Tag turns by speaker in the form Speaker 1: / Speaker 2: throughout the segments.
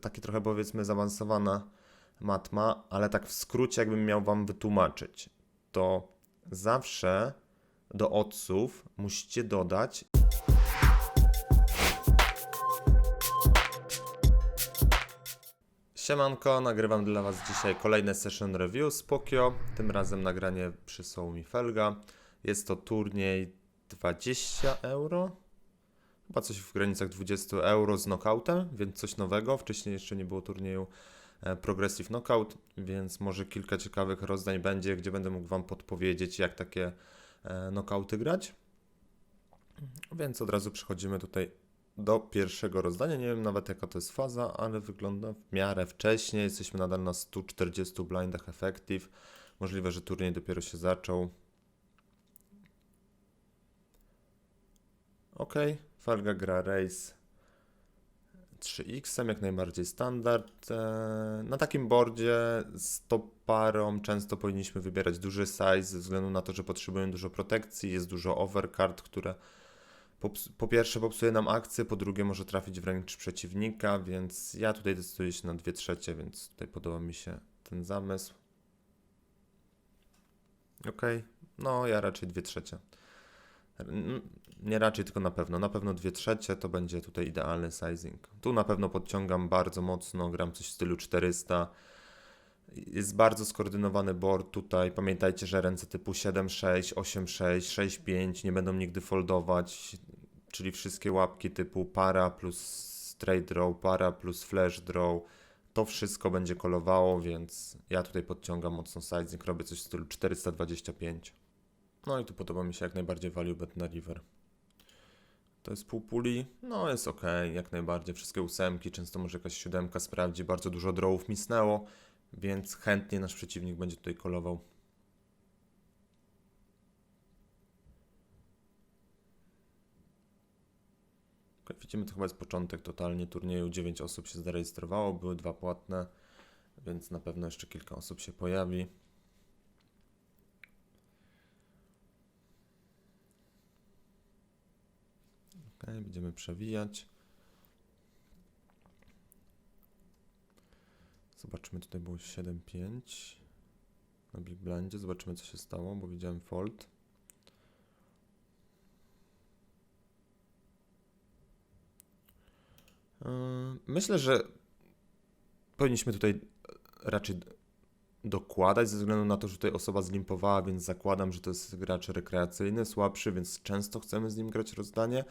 Speaker 1: takie trochę powiedzmy zaawansowana matma, ale tak w skrócie jakbym miał wam wytłumaczyć, to zawsze do odców musicie dodać Siemanko, nagrywam dla Was dzisiaj kolejne session review z Pokio. Tym razem nagranie przysłał mi Felga. Jest to turniej 20 euro. Chyba coś w granicach 20 euro z knockoutem, więc coś nowego. Wcześniej jeszcze nie było turnieju e, Progressive Knockout, więc może kilka ciekawych rozdań będzie, gdzie będę mógł Wam podpowiedzieć, jak takie e, knockouty grać. Więc od razu przechodzimy tutaj do pierwszego rozdania. Nie wiem nawet jaka to jest faza, ale wygląda w miarę wcześnie. Jesteśmy nadal na 140 blindach effective. Możliwe, że turniej dopiero się zaczął. Ok, Falga gra race 3x, jak najbardziej standard. E, Na takim boardzie z toparą często powinniśmy wybierać duży size ze względu na to, że potrzebujemy dużo protekcji, jest dużo overcard, które po pierwsze popsuje nam akcję, po drugie może trafić wręcz przeciwnika, więc ja tutaj decyduję się na 2 trzecie, więc tutaj podoba mi się ten zamysł. Ok, no ja raczej 2 trzecie. Nie raczej, tylko na pewno. Na pewno 2 trzecie to będzie tutaj idealny sizing. Tu na pewno podciągam bardzo mocno, gram coś w stylu 400. Jest bardzo skoordynowany board tutaj. Pamiętajcie, że ręce typu 7-6, 8-6, 6-5 nie będą nigdy foldować, czyli wszystkie łapki typu para plus straight draw, para plus flash draw. To wszystko będzie kolowało, więc ja tutaj podciągam mocno sizing, robię coś w stylu 425. No i tu podoba mi się jak najbardziej value bet na river. To jest pół puli, no jest ok, jak najbardziej. Wszystkie ósemki, często może jakaś siódemka sprawdzi, bardzo dużo drawów misnęło, więc chętnie nasz przeciwnik będzie tutaj kolował. Ok, widzimy, to chyba jest początek totalnie turnieju. 9 osób się zarejestrowało, były dwa płatne, więc na pewno jeszcze kilka osób się pojawi. Ok, będziemy przewijać. Zobaczymy, tutaj było 7-5 na Big Blindzie. Zobaczymy, co się stało, bo widziałem fold. Yy, Myślę, że powinniśmy tutaj raczej d- dokładać, ze względu na to, że tutaj osoba zlimpowała, więc zakładam, że to jest gracz rekreacyjny, słabszy, więc często chcemy z nim grać rozdanie.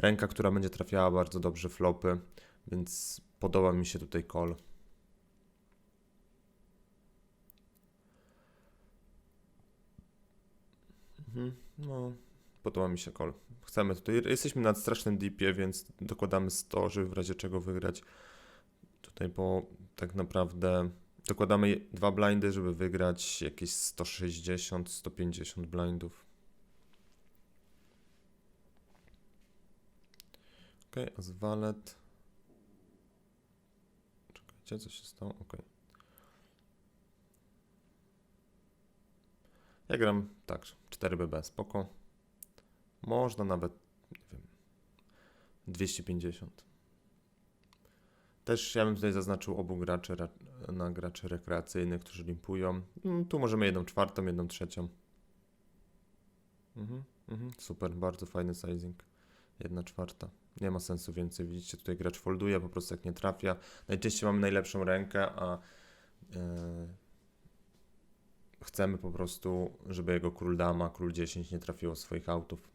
Speaker 1: Ręka, która będzie trafiała bardzo dobrze flopy, więc podoba mi się tutaj call. Mhm, no, podoba mi się call. Chcemy tutaj, jesteśmy na strasznym deepie, więc dokładamy 100, żeby w razie czego wygrać. Tutaj, bo tak naprawdę dokładamy dwa blindy, żeby wygrać jakieś 160, 150 blindów. Ok, a z walet. Czekajcie, co się stało? Ok. Ja gram tak, 4BB, spoko. Można nawet, nie wiem, 250. Też ja bym tutaj zaznaczył obu graczy ra- na graczy rekreacyjnych, którzy limpują. Mm, Tu możemy jedną czwartą, jedną trzecią. Mhm, mhm, super, bardzo fajny sizing. Jedna czwarta. Nie ma sensu więcej. Widzicie, tutaj gracz folduje, po prostu jak nie trafia. Najczęściej mamy najlepszą rękę, a e, chcemy po prostu, żeby jego król dama, król 10 nie trafiło swoich autów.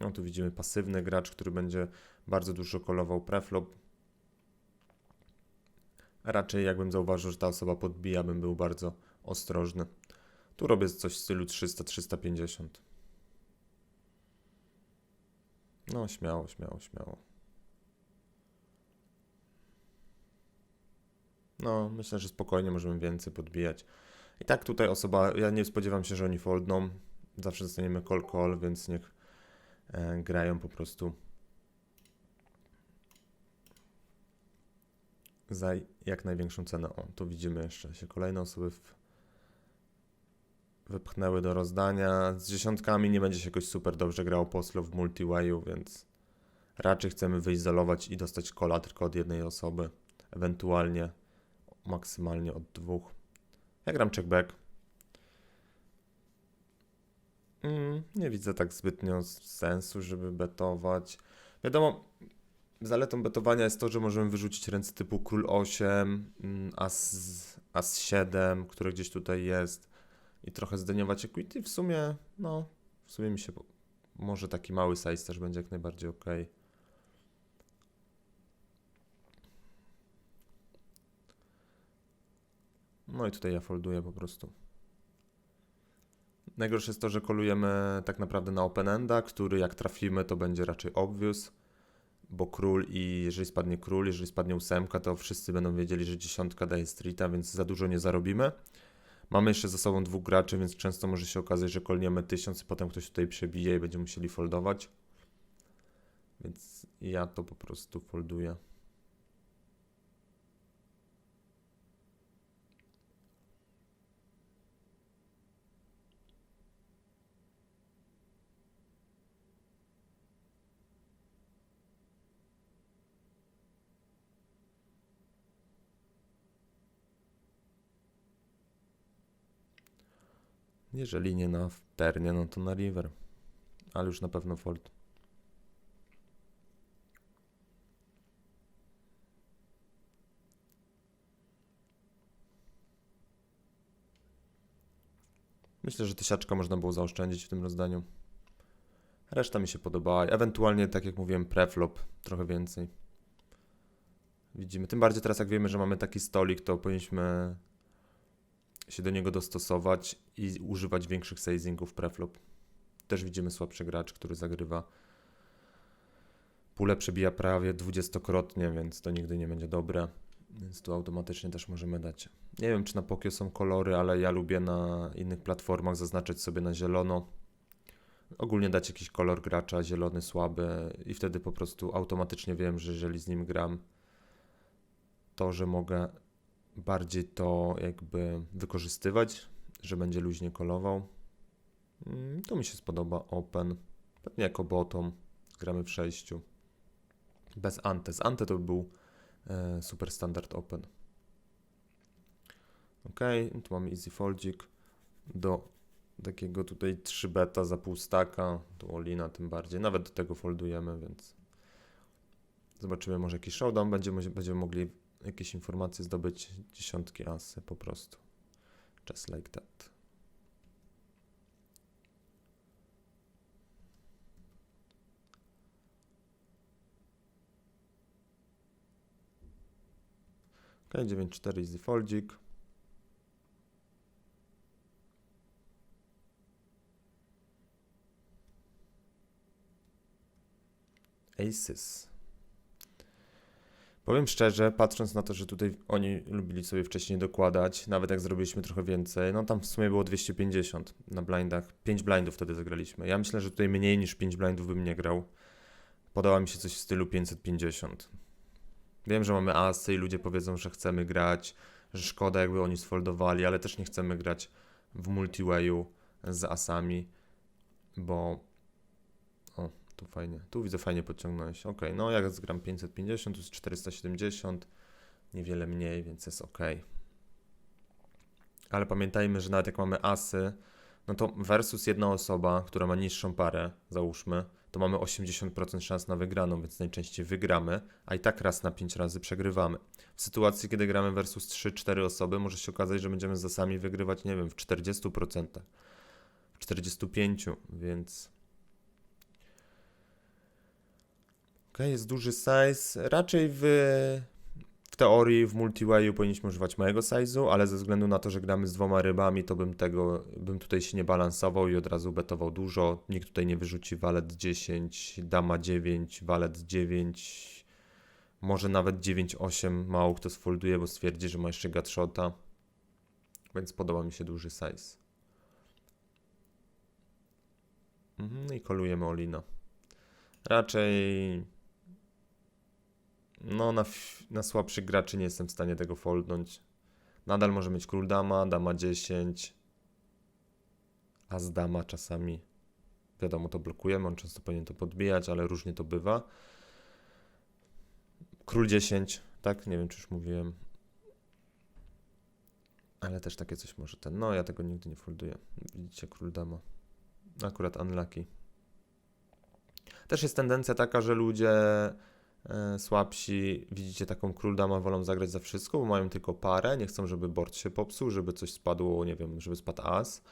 Speaker 1: No tu widzimy pasywny gracz, który będzie bardzo dużo kolował preflop. Raczej jakbym zauważył, że ta osoba podbija, bym był bardzo ostrożny. Tu robię coś w stylu 300-350. No, śmiało, śmiało, śmiało. No, myślę, że spokojnie możemy więcej podbijać. I tak tutaj osoba, ja nie spodziewam się, że oni foldną. Zawsze dostaniemy call call, więc niech e, grają po prostu za jak największą cenę. O, tu widzimy jeszcze się kolejne osoby w, wypchnęły do rozdania. Z dziesiątkami nie będzie się jakoś super dobrze grał poslo w multiwayu, więc raczej chcemy wyizolować i dostać kola tylko od jednej osoby, ewentualnie maksymalnie od dwóch. Ja gram checkback. Mm, nie widzę tak zbytnio sensu, żeby betować. Wiadomo, zaletą betowania jest to, że możemy wyrzucić ręce typu król 8, mm, as, as 7, które gdzieś tutaj jest i trochę zdeniować equity. W sumie, no, w sumie mi się może taki mały size też będzie jak najbardziej ok. No i tutaj ja folduję po prostu. Najgorsze jest to, że kolujemy tak naprawdę na open enda, który jak trafimy to będzie raczej obvious, bo król i jeżeli spadnie król, jeżeli spadnie ósemka, to wszyscy będą wiedzieli, że dziesiątka daje streeta, więc za dużo nie zarobimy. Mamy jeszcze za sobą dwóch graczy, więc często może się okazać, że kolniemy tysiąc i potem ktoś tutaj przebije i będziemy musieli foldować. Więc ja to po prostu folduję. Jeżeli nie na ternie, no to na river. Ale już na pewno fold. Myślę, że tysiaczka można było zaoszczędzić w tym rozdaniu. Reszta mi się podobała. Ewentualnie, tak jak mówiłem, preflop trochę więcej. Widzimy. Tym bardziej teraz, jak wiemy, że mamy taki stolik, to powinniśmy się do niego dostosować i używać większych sizingów preflop. Też widzimy słabszy gracz, który zagrywa. Pulę przebija prawie dwudziestokrotnie, więc to nigdy nie będzie dobre. Więc tu automatycznie też możemy dać. Nie wiem, czy na Pokio są kolory, ale ja lubię na innych platformach zaznaczyć sobie na zielono. Ogólnie dać jakiś kolor gracza, zielony, słaby i wtedy po prostu automatycznie wiem, że jeżeli z nim gram, to, że mogę bardziej to jakby wykorzystywać, że będzie luźnie kolował. Mm, To mi się spodoba Open. Pewnie jako bottom gramy w sześciu. Bez ante. Z ante to by był e, super standard Open. Ok, tu mamy easy foldzik do takiego tutaj 3 beta za pół staka, tu Olina tym bardziej, nawet do tego foldujemy, więc zobaczymy może jakiś showdown, będziemy, będziemy mogli jakieś informacje zdobyć dziesiątki asy po prostu. Just like that. Ok, 9-4 easy foldzik. Aces. Powiem szczerze, patrząc na to, że tutaj oni lubili sobie wcześniej dokładać, nawet jak zrobiliśmy trochę więcej, no tam w sumie było 250 na blindach. 5 blindów wtedy zagraliśmy. Ja myślę, że tutaj mniej niż 5 blindów bym nie grał. Podoba mi się coś w stylu 550. Wiem, że mamy asy i ludzie powiedzą, że chcemy grać, że szkoda jakby oni sfoldowali, ale też nie chcemy grać w multiwayu z asami, bo tu fajnie, tu widzę fajnie podciągnąłeś. Ok, no jak zgram 550, tu jest 470, niewiele mniej, więc jest ok. Ale pamiętajmy, że nawet jak mamy asy, no to versus jedna osoba, która ma niższą parę, załóżmy, to mamy 80% szans na wygraną, więc najczęściej wygramy, a i tak raz na 5 razy przegrywamy. W sytuacji, kiedy gramy versus 3-4 osoby, może się okazać, że będziemy z asami wygrywać, nie wiem, w 40%, w 45%, więc Ok, jest duży size. Raczej w, w teorii w multiwayu powinniśmy używać małego size'u, ale ze względu na to, że gramy z dwoma rybami, to bym tego, bym tutaj się nie balansował i od razu betował dużo. Nikt tutaj nie wyrzuci walet 10, dama 9, walet 9, może nawet 9-8. Mało kto sfolduje, bo stwierdzi, że ma jeszcze gutshota. Więc podoba mi się duży size. Mhm, I kolujemy Olina. Raczej no, na, na słabszych graczy nie jestem w stanie tego foldnąć. Nadal może mieć król dama, dama 10. as dama czasami, wiadomo, to blokujemy, on często powinien to podbijać, ale różnie to bywa. Król 10, tak? Nie wiem, czy już mówiłem. Ale też takie coś może ten. No, ja tego nigdy nie folduję. Widzicie, król dama. Akurat unlucky. Też jest tendencja taka, że ludzie słabsi, widzicie, taką król dama wolą zagrać za wszystko, bo mają tylko parę, nie chcą, żeby board się popsuł, żeby coś spadło, nie wiem, żeby spadł as,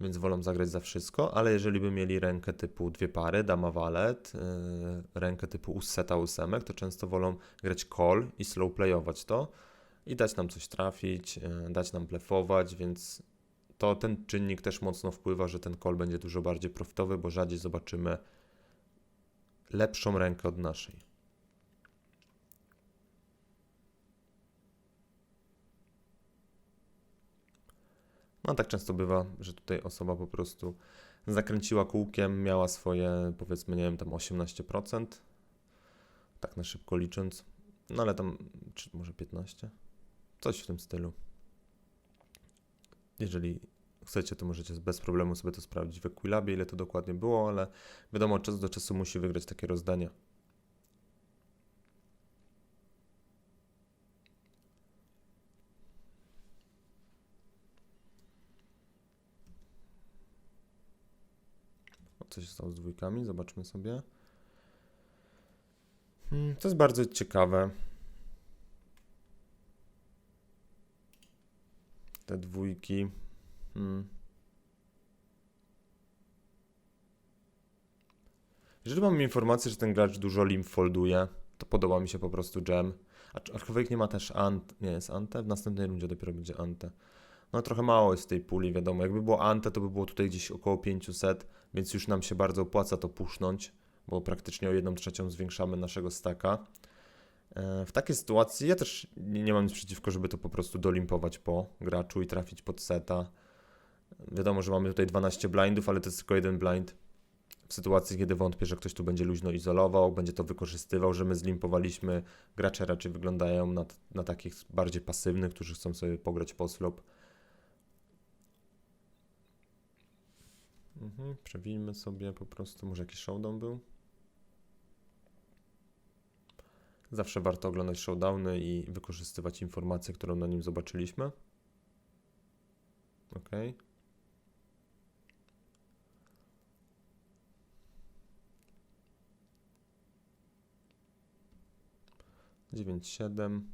Speaker 1: więc wolą zagrać za wszystko, ale jeżeli by mieli rękę typu dwie pary, dama walet, e, rękę typu useta ósemek, to często wolą grać call i slow playować to i dać nam coś trafić, e, dać nam blefować, więc to ten czynnik też mocno wpływa, że ten call będzie dużo bardziej profitowy, bo rzadziej zobaczymy lepszą rękę od naszej. No tak często bywa, że tutaj osoba po prostu zakręciła kółkiem, miała swoje powiedzmy, nie wiem, tam 18%, tak na szybko licząc, no ale tam, czy może 15? Coś w tym stylu. Jeżeli chcecie, to możecie bez problemu sobie to sprawdzić w Equilabie, ile to dokładnie było, ale wiadomo, od czasu do czasu musi wygrać takie rozdania. Co się stało z dwójkami? Zobaczmy sobie. Hmm, To jest bardzo ciekawe. Te dwójki. Hmm. Jeżeli mam informację, że ten gracz dużo limp folduje, to podoba mi się po prostu jam. Acz- Aczkolwiek nie ma też ant, nie jest ante, w następnej rundzie dopiero będzie ante. No trochę mało jest tej puli, wiadomo. Jakby było ante, to by było tutaj gdzieś około 500, więc już nam się bardzo opłaca to pusznąć, bo praktycznie o 1 trzecią zwiększamy naszego staka. E, W takiej sytuacji ja też nie, mam nic przeciwko, żeby to po prostu dolimpować po graczu i trafić pod seta. Wiadomo, że mamy tutaj 12 blindów, ale to jest tylko jeden blind. W sytuacji, kiedy wątpię, że ktoś tu będzie luźno izolował, będzie to wykorzystywał, że my zlimpowaliśmy, gracze raczej wyglądają na, na takich bardziej pasywnych, którzy chcą sobie pograć postflop. Mhm, przewijmy sobie po prostu, może jakiś showdown był. Zawsze warto oglądać showdowny i wykorzystywać informacje, którą na nim zobaczyliśmy. Ok. Dziewięć, siedem.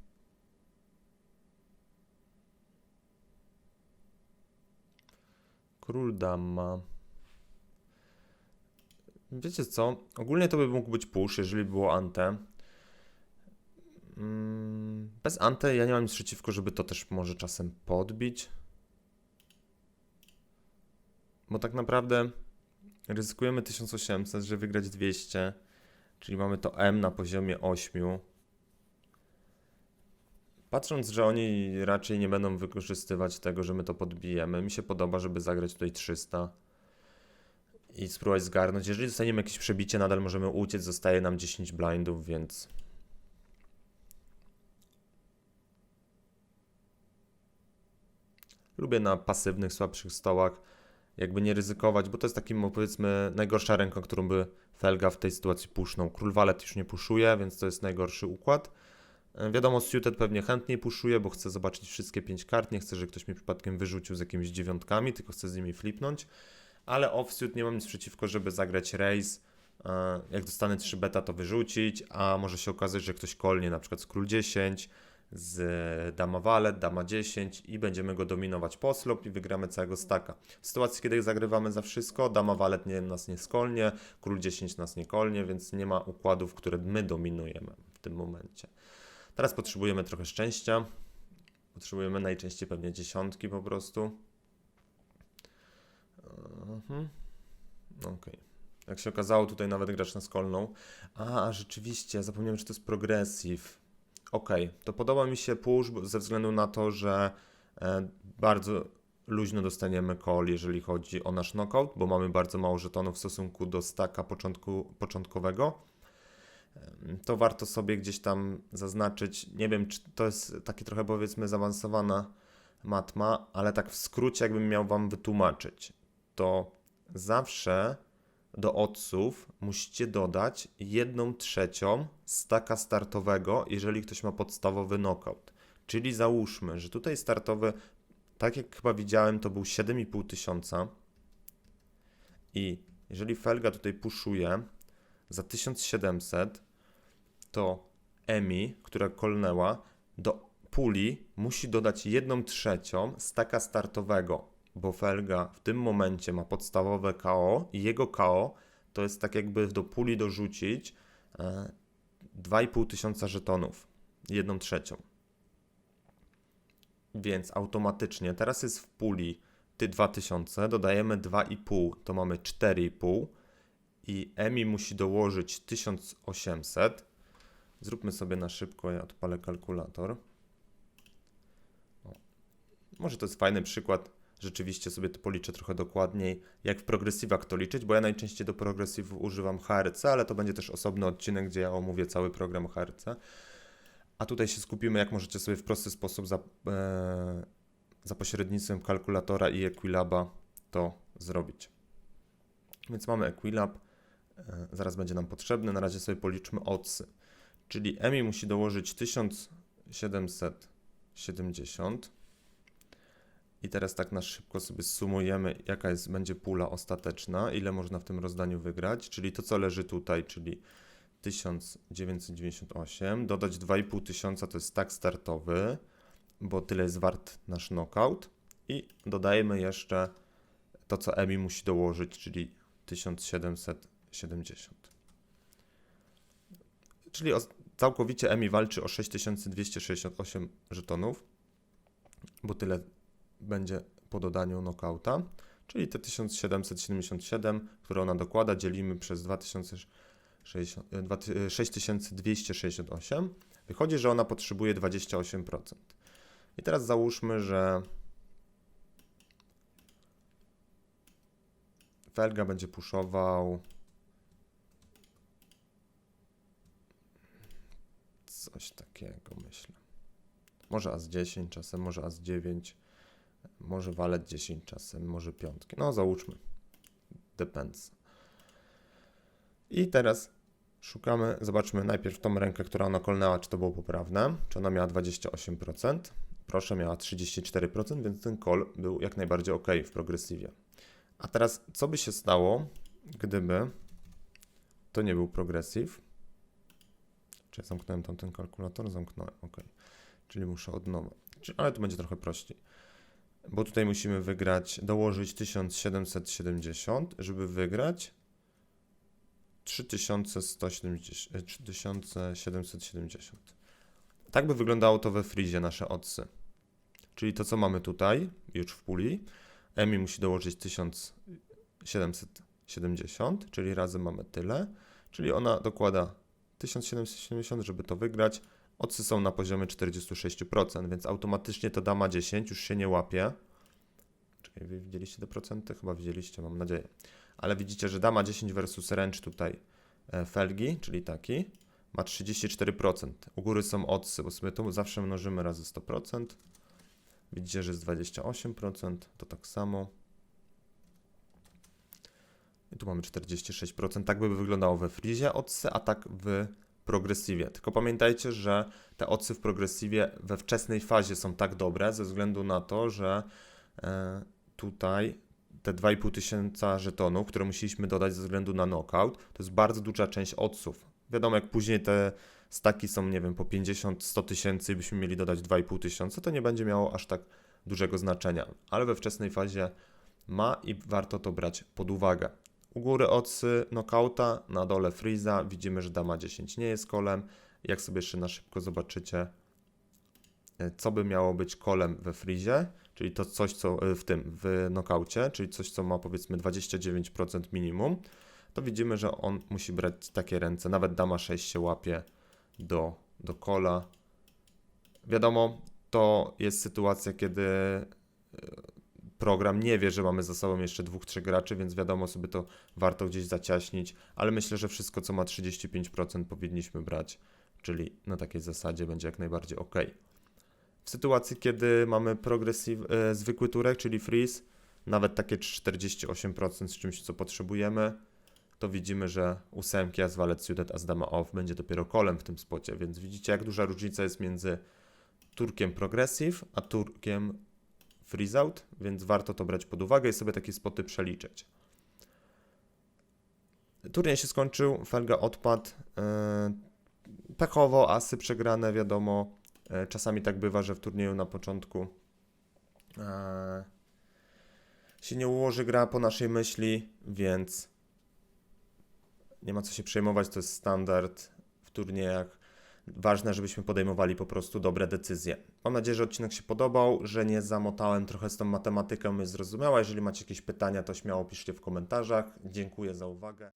Speaker 1: Król dama. Wiecie co? Ogólnie to by mógł być push, jeżeli było ante. Mm, Bez ante ja nie mam nic przeciwko, żeby to też może czasem podbić. Bo tak naprawdę ryzykujemy 1800, że wygrać 200, czyli mamy to M na poziomie 8. Patrząc, że oni raczej nie będą wykorzystywać tego, że my to podbijemy, mi się podoba, żeby zagrać tutaj 300 i spróbować zgarnąć. Jeżeli dostaniemy jakieś przebicie, nadal możemy uciec, zostaje nam 10 blindów, więc Lubię na pasywnych, słabszych stołach jakby nie ryzykować, bo to jest takim, powiedzmy, najgorsza ręka, którą by Felga w tej sytuacji pusznął. Król walet już nie puszuje, więc to jest najgorszy układ. E, Wiadomo, suited pewnie chętniej puszuje, bo chce zobaczyć wszystkie pięć kart. Nie chcę, że ktoś mi przypadkiem wyrzucił z jakimiś dziewiątkami, tylko chcę z nimi flipnąć. Ale offsuit nie mam nic przeciwko, żeby zagrać race. E, Jak dostanę 3 beta, to wyrzucić, a może się okazać, że ktoś kolnie na przykład z król 10, z dama walet, dama 10 i będziemy go dominować po slop i wygramy całego staka. W sytuacji, kiedy zagrywamy za wszystko, dama walet nie, nas nie skolnie, król 10 nas nie kolnie, więc nie ma układów, które my dominujemy w tym momencie. Teraz potrzebujemy trochę szczęścia. Potrzebujemy najczęściej pewnie dziesiątki po prostu. Mhm. Okej. Jak się okazało, tutaj nawet gracz nas kolnął. A, rzeczywiście, zapomniałem, że to jest progressive. Okej, to podoba mi się push ze względu na to, że e, bardzo luźno dostaniemy call, jeżeli chodzi o nasz knockout, bo mamy bardzo mało żetonów w stosunku do staka początku, początkowego. To warto sobie gdzieś tam zaznaczyć. Nie wiem, czy to jest takie trochę powiedzmy zaawansowana matma, ale tak w skrócie, jakbym miał Wam wytłumaczyć. To zawsze do odców musicie dodać jedną trzecią staka startowego, jeżeli ktoś ma podstawowy knockout. Czyli załóżmy, że tutaj startowy, tak jak chyba widziałem, to był 7,5 tysiąca. I jeżeli Felga tutaj puszuje za 1700, to Emi, która kolnęła, do puli musi dodać jedną trzecią staka startowego, bo Felga w tym momencie ma podstawowe KO i jego KO to jest tak jakby do puli dorzucić e, 2,5 tysiąca żetonów, jedną trzecią. Więc automatycznie teraz jest w puli ty 2000, dodajemy 2,5, to mamy 4,5 i EMI musi dołożyć 1800. Zróbmy sobie na szybko, ja odpalę kalkulator. O. Może to jest fajny przykład, rzeczywiście sobie to policzę trochę dokładniej, jak w progresywach to liczyć, bo ja najczęściej do progresywów używam HRC, ale to będzie też osobny odcinek, gdzie ja omówię cały program HRC. A tutaj się skupimy, jak możecie sobie w prosty sposób za, e, za pośrednictwem kalkulatora i Equilaba to zrobić. Więc mamy Equilab, e, zaraz będzie nam potrzebny, na razie sobie policzmy odsy. Czyli EMI musi dołożyć 1770. I teraz tak na szybko sobie sumujemy, jaka jest, będzie pula ostateczna, ile można w tym rozdaniu wygrać, czyli to, co leży tutaj, czyli 1998, dodać 2500 tysiąca to jest tak startowy, bo tyle jest wart nasz knockout i dodajemy jeszcze to, co EMI musi dołożyć, czyli 1770. Czyli o, całkowicie EMI walczy o 6268 żetonów, bo tyle będzie po dodaniu knockouta, czyli te 1777, które ona dokłada, dzielimy przez 2060, 6268. Wychodzi, że ona potrzebuje 28%. I teraz załóżmy, że Felga będzie puszował coś takiego, myślę. Może as 10 czasem, może as 9, może walet 10 czasem, może piątki. No załóżmy. Depends. I teraz szukamy, zobaczmy najpierw tą rękę, która ona kolnęła, czy to było poprawne, czy ona miała 28%. Proszę, miała 34%, więc ten call był jak najbardziej ok w progresywie. A teraz, co by się stało, gdyby to nie był progressive? Czy ja zamknąłem tam ten kalkulator? Zamknąłem, ok. Czyli muszę od nowa. Ale tu będzie trochę prościej. Bo tutaj musimy wygrać, dołożyć 1770, żeby wygrać 3170, 3770. Tak by wyglądało to we frizie nasze odsy. Czyli to, co mamy tutaj, już w puli. EMI musi dołożyć 1770, czyli razem mamy tyle. Czyli ona dokłada 1770, żeby to wygrać. Odsy są na poziomie 46%, więc automatycznie to dama 10 już się nie łapie. Czekaj, wy widzieliście te procenty? Chyba widzieliście, mam nadzieję. Ale widzicie, że dama 10 versus ręcz tutaj e, felgi, czyli taki, ma 34%. U góry są odsy, bo sobie tu zawsze mnożymy razy 100%. Widzicie, że jest 28%, to tak samo. I tu mamy 46%. Tak by wyglądało we frizie odsy, a tak w progresywie. Tylko pamiętajcie, że te odsy w progresywie we wczesnej fazie są tak dobre ze względu na to, że e, tutaj te 2,5 tysiąca żetonów, które musieliśmy dodać ze względu na knockout, to jest bardzo duża część odsów. Wiadomo, jak później te staki są, nie wiem, po 50-100 tysięcy i byśmy mieli dodać 2,5 tysiąca, to nie będzie miało aż tak dużego znaczenia. Ale we wczesnej fazie ma i warto to brać pod uwagę. U góry odsy knockouta, na dole freeza, widzimy, że dama 10 nie jest kolem. Jak sobie jeszcze na szybko zobaczycie, e, co by miało być kolem we freezie, czyli to coś, co e, w tym, w knockoutie, czyli coś, co ma powiedzmy 29% minimum, to widzimy, że on musi brać takie ręce. Nawet dama 6 się łapie do, do kola. Wiadomo, to jest sytuacja, kiedy e, program nie wie, że mamy za sobą jeszcze dwóch, trzech graczy, więc wiadomo sobie to warto gdzieś zaciaśnić, ale myślę, że wszystko, co ma 35% powinniśmy brać, czyli na takiej zasadzie będzie jak najbardziej ok. W sytuacji, kiedy mamy progressive, e, zwykły turek, czyli freeze, nawet takie 48% z czymś, co potrzebujemy, to widzimy, że ósemki as walet suited as dama off będzie dopiero kolem w tym spocie, więc widzicie jak duża różnica jest między turkiem progressive, a turkiem freeze out, więc warto to brać pod uwagę i sobie takie spoty przeliczyć. Turniej się skończył, Felga odpadł. Yy, pechowo, asy przegrane, wiadomo. Yy, czasami tak bywa, że w turnieju na początku yy, się nie ułoży gra po naszej myśli, więc nie ma co się przejmować, to jest standard w turniejach. Ważne, żebyśmy podejmowali po prostu dobre decyzje. Mam nadzieję, że odcinek się podobał, że nie zamotałem trochę z tą matematyką, jest zrozumiała. Jeżeli macie jakieś pytania, to śmiało piszcie w komentarzach. Dziękuję za uwagę.